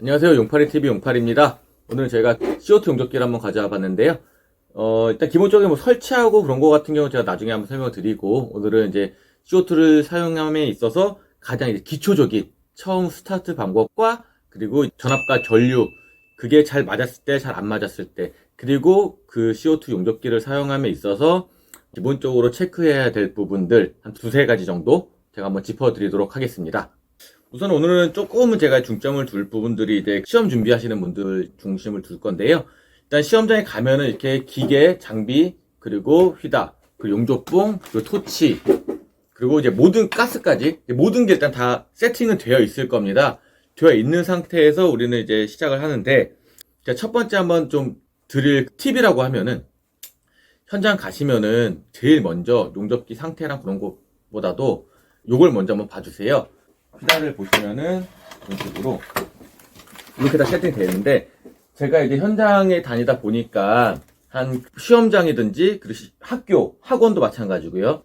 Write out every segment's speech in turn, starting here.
안녕하세요. 용팔이TV 용팔입니다. 오늘 제가 CO2 용접기를 한번 가져와 봤는데요. 어, 일단 기본적으로 뭐 설치하고 그런 거 같은 경우는 제가 나중에 한번 설명을 드리고, 오늘은 이제 CO2를 사용함에 있어서 가장 이제 기초적인 처음 스타트 방법과 그리고 전압과 전류, 그게 잘 맞았을 때, 잘 안 맞았을 때, 그리고 그 CO2 용접기를 사용함에 있어서 기본적으로 체크해야 될 부분들 한 두세 가지 정도 제가 한번 짚어드리도록 하겠습니다. 우선 오늘은 조금은 제가 중점을 둘 부분들이 이제 시험 준비하시는 분들 중심을 둘 건데요. 일단 시험장에 가면은 이렇게 기계, 장비, 그리고 휘다, 그리고 용접봉, 그리고 토치, 그리고 이제 모든 가스까지 모든 게 일단 다 세팅은 되어 있을 겁니다. 되어 있는 상태에서 우리는 이제 시작을 하는데 자, 첫 번째 한번 좀 드릴 팁이라고 하면은 현장 가시면은 제일 먼저 용접기 상태랑 그런 것보다도 요걸 먼저 한번 봐주세요. 휘다를 보시면은 이런 식으로 이렇게 다 세팅되어 있는데 제가 이제 현장에 다니다 보니까 한 시험장이든지 그리고 시- 학교, 학원도 마찬가지고요.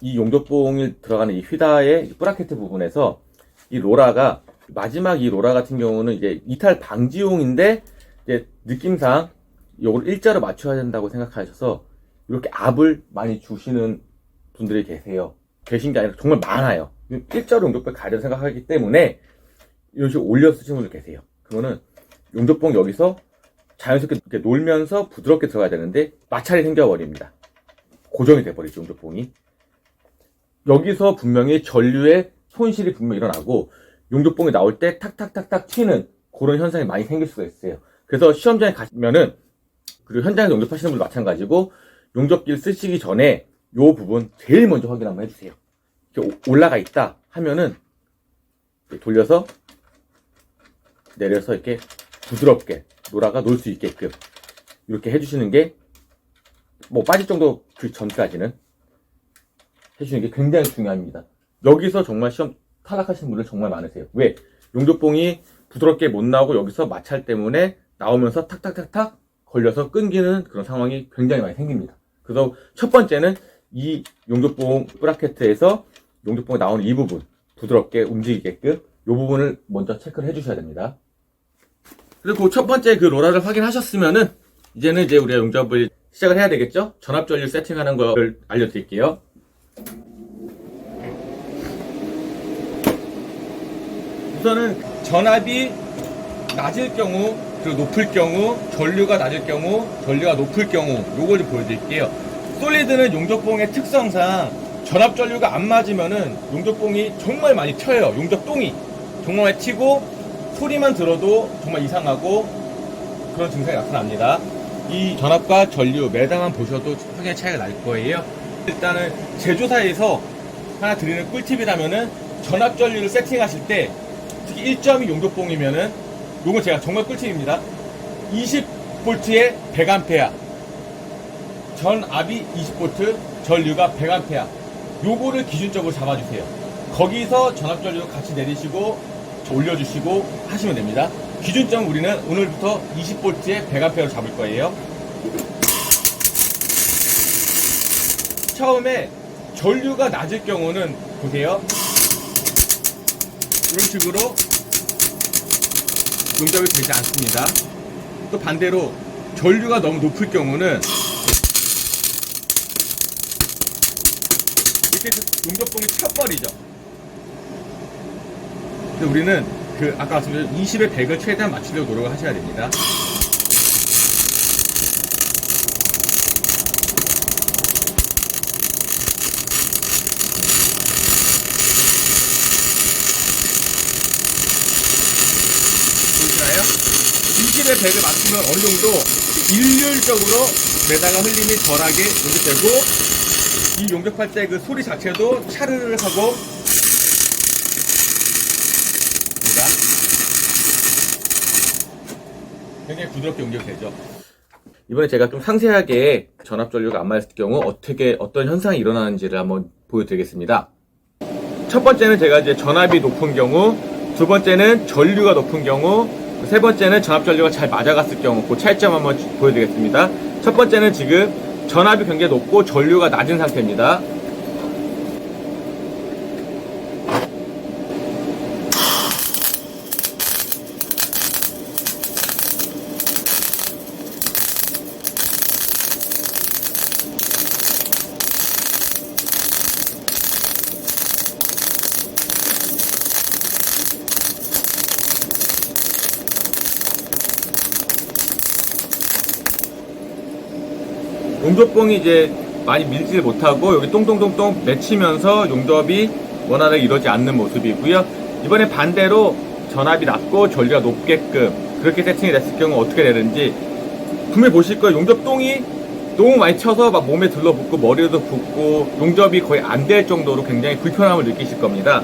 이 용접봉이 들어가는 이 휘다의 브라켓 부분에서 이 로라가 마지막 이 로라 같은 경우는 이제 이탈 방지용인데 이제 느낌상 이걸 일자로 맞춰야 된다고 생각하셔서 이렇게 압을 많이 주시는 분들이 계세요. 계신 게 아니라 정말 많아요. 일자로 용접봉 가려 생각하기 때문에 이런 식으로 올려 쓰시는 분들 계세요. 그거는 용접봉 여기서 자연스럽게 이렇게 놀면서 부드럽게 들어가야 되는데 마찰이 생겨버립니다. 고정이 돼버리죠, 용접봉이. 여기서 분명히 전류의 손실이 분명히 일어나고 용접봉이 나올 때 탁탁탁탁 튀는 그런 현상이 많이 생길 수가 있어요. 그래서 시험장에 가면은 그리고 현장에서 용접하시는 분도 마찬가지고 용접기를 쓰시기 전에 요 부분 제일 먼저 확인 한번 해주세요. 올라가 있다 하면은 돌려서 내려서 이렇게 부드럽게 노라가 놀 수 있게끔 이렇게 해주시는 게 뭐 빠질 정도 그 전까지는 해주시는 게 굉장히 중요합니다. 여기서 정말 시험 탈락하시는 분들 정말 많으세요. 왜? 용접봉이 부드럽게 못 나오고 여기서 마찰 때문에 나오면서 탁탁탁탁 걸려서 끊기는 그런 상황이 굉장히 많이 생깁니다. 그래서 첫 번째는 이 용접봉 브라켓에서 용접봉이 나오는 이 부분 부드럽게 움직이게끔 이 부분을 먼저 체크를 해주셔야 됩니다. 그리고 첫 번째 그 로라를 확인하셨으면은 이제는 이제 우리가 용접을 시작을 해야 되겠죠? 전압 전류 세팅하는 걸 알려드릴게요. 우선은 전압이 낮을 경우 그리고 높을 경우 전류가 낮을 경우 전류가 높을 경우 요걸 좀 보여드릴게요 솔리드는 용접봉의 특성상 전압 전류가 안 맞으면은 용접봉이 정말 많이 튀어요. 용접똥이 정말 많이 튀고 소리만 들어도 정말 이상하고 그런 증상이 나타납니다. 이 전압과 전류 매당만 보셔도 확연히 차이가 날 거예요. 일단은 제조사에서 하나 드리는 꿀팁이라면은 전압 전류를 세팅하실 때 특히 1.2 용접봉이면은 요건 제가 정말 꿀팁입니다. 20볼트에 100A 전압이 20볼트 전류가 100A 요거를 기준적으로 잡아주세요. 거기서 전압 전류 같이 내리시고 올려주시고 하시면 됩니다. 기준점 우리는 오늘부터 20볼트에 100A로 잡을 거예요. 처음에 전류가 낮을 경우는 보세요. 이런 식으로 용접이 되지 않습니다. 또 반대로 전류가 너무 높을 경우는 이렇게 용접봉이 켜버리죠. 근데 우리는 그 아까 말씀드린 20의 100을 최대한 맞추려고 노력을 하셔야 됩니다. 보이시나요? 20의 100을 맞추면 어느 정도 일률적으로 매다가 흘림이 덜하게 용접되고 이 용접할 때 그 소리 자체도 차르르 하고 굉장히 부드럽게 용접되죠. 이번에 제가 좀 상세하게 전압 전류가 안 맞을 경우 어떻게 어떤 현상이 일어나는지를 한번 보여드리겠습니다. 첫 번째는 제가 이제 전압이 높은 경우, 두 번째는 전류가 높은 경우, 세 번째는 전압 전류가 잘 맞아갔을 경우, 그 차이점 한번 보여드리겠습니다. 첫 번째는 지금 전압이 굉장히 높고 전류가 낮은 상태입니다. 용접봉이 이제 많이 밀지 못하고 여기 똥똥똥똥 맺히면서 용접이 원활하게 이루어지지 않는 모습이고요. 이번에 반대로 전압이 낮고 전류가 높게끔 그렇게 세팅이 됐을 경우 어떻게 되는지 분명히 보실 거예요. 용접똥이 너무 많이 쳐서 막 몸에 들러붙고 머리에도 붓고 용접이 거의 안 될 정도로 굉장히 불편함을 느끼실 겁니다.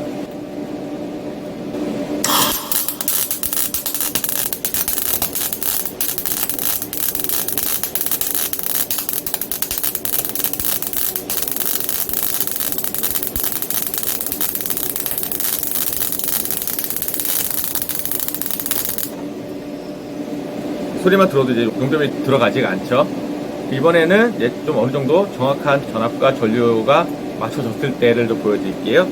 소리만 들어도 이제 용접이 들어가지가 않죠. 이번에는 이제 좀 어느 정도 정확한 전압과 전류가 맞춰졌을 때를 좀 보여드릴게요.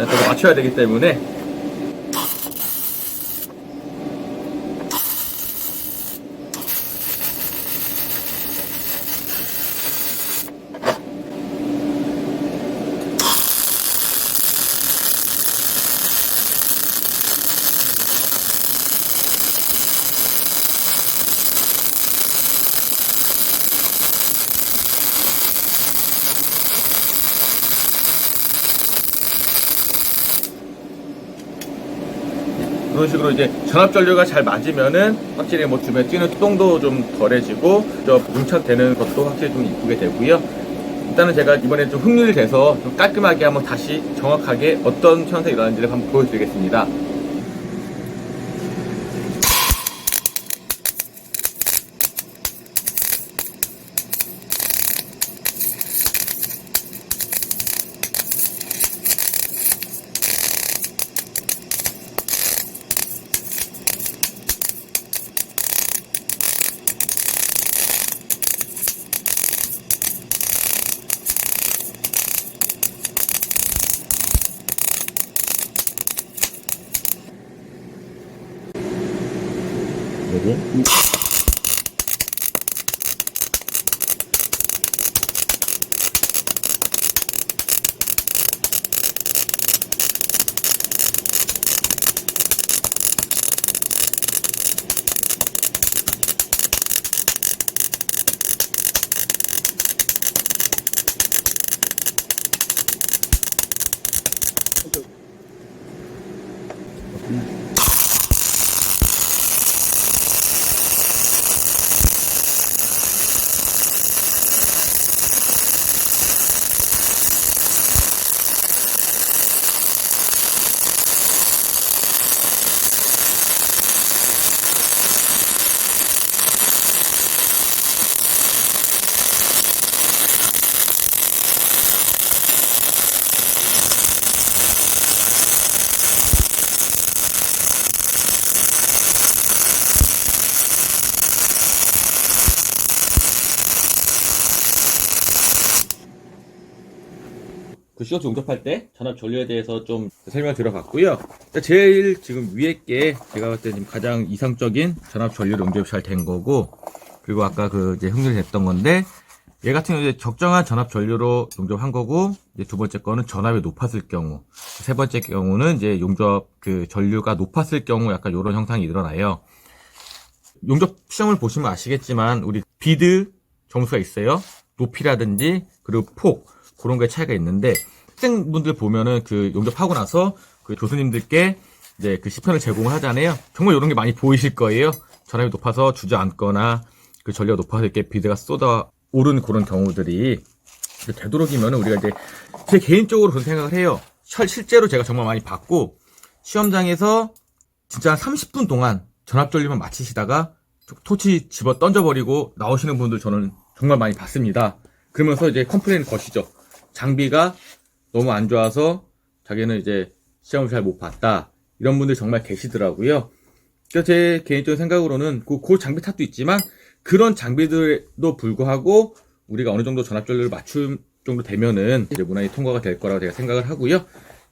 또 맞춰야 되기 때문에 그런 식으로 이제 전압 전류가 잘 맞으면은 확실히 뭐 주변에 뛰는 똥도 좀 덜해지고 저 문착되는 것도 확실히 좀 이쁘게 되고요. 일단은 제가 이번에 좀 흥률이 돼서 좀 깔끔하게 한번 다시 정확하게 어떤 현상이 일어나는지를 한번 보여드리겠습니다. 여기 그 CO2 용접할 때 전압 전류에 대해서 좀 설명 들어봤고요. 제일 지금 위에 게 제가 봤을 때 가장 이상적인 전압 전류 용접이 잘 된 거고 그리고 아까 그 이제 흥률이 됐던 건데 얘 같은 경우 이제 적정한 전압 전류로 용접한 거고 이제 두 번째 거는 전압이 높았을 경우 세 번째 경우는 이제 용접 그 전류가 높았을 경우 약간 이런 형상이 일어나요. 용접 시험을 보시면 아시겠지만 우리 비드 점수가 있어요. 높이라든지 그리고 폭 그런 거에 차이가 있는데 학생분들 보면은 그 용접하고 나서 그 교수님들께 이제 그 시편을 제공을 하잖아요. 정말 이런 게 많이 보이실 거예요. 전압이 높아서 주저앉거나 그 전류가 높아서 이렇게 비드가 쏟아 오른 그런 경우들이 되도록이면 우리가 이제 제 개인적으로 그런 생각을 해요. 실- 실제로 제가 정말 많이 봤고 시험장에서 진짜 한 30분 동안 전압 전류만 마치시다가 토치 집어 던져버리고 나오시는 분들 저는 정말 많이 봤습니다. 그러면서 이제 컴플레인 거시죠. 장비가 너무 안 좋아서 자기는 이제 시험을 잘 못 봤다. 이런 분들 정말 계시더라고요. 그래서 제 개인적인 생각으로는 그, 그 장비 탓도 있지만 그런 장비들도 불구하고 우리가 어느 정도 전압 전류를 맞춤 정도 되면은 이제 무난히 통과가 될 거라고 제가 생각을 하고요.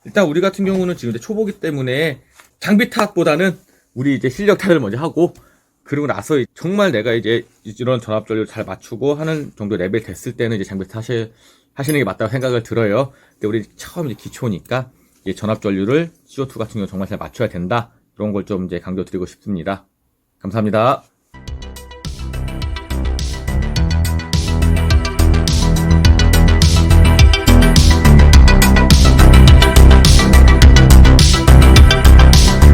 일단 우리 같은 경우는 지금 이제 초보기 때문에 장비 탓보다는 우리 이제 실력 탓을 먼저 하고 그리고 나서 정말 내가 이제 이런 전압 전류를 잘 맞추고 하는 정도 레벨 됐을 때는 이제 장비 탓을 하시는 게 맞다고 생각을 들어요. 근데 우리 처음 이제 기초니까 이제 전압 전류를 CO2 같은 경우 정말 잘 맞춰야 된다. 그런 걸 좀 이제 강조드리고 싶습니다. 감사합니다.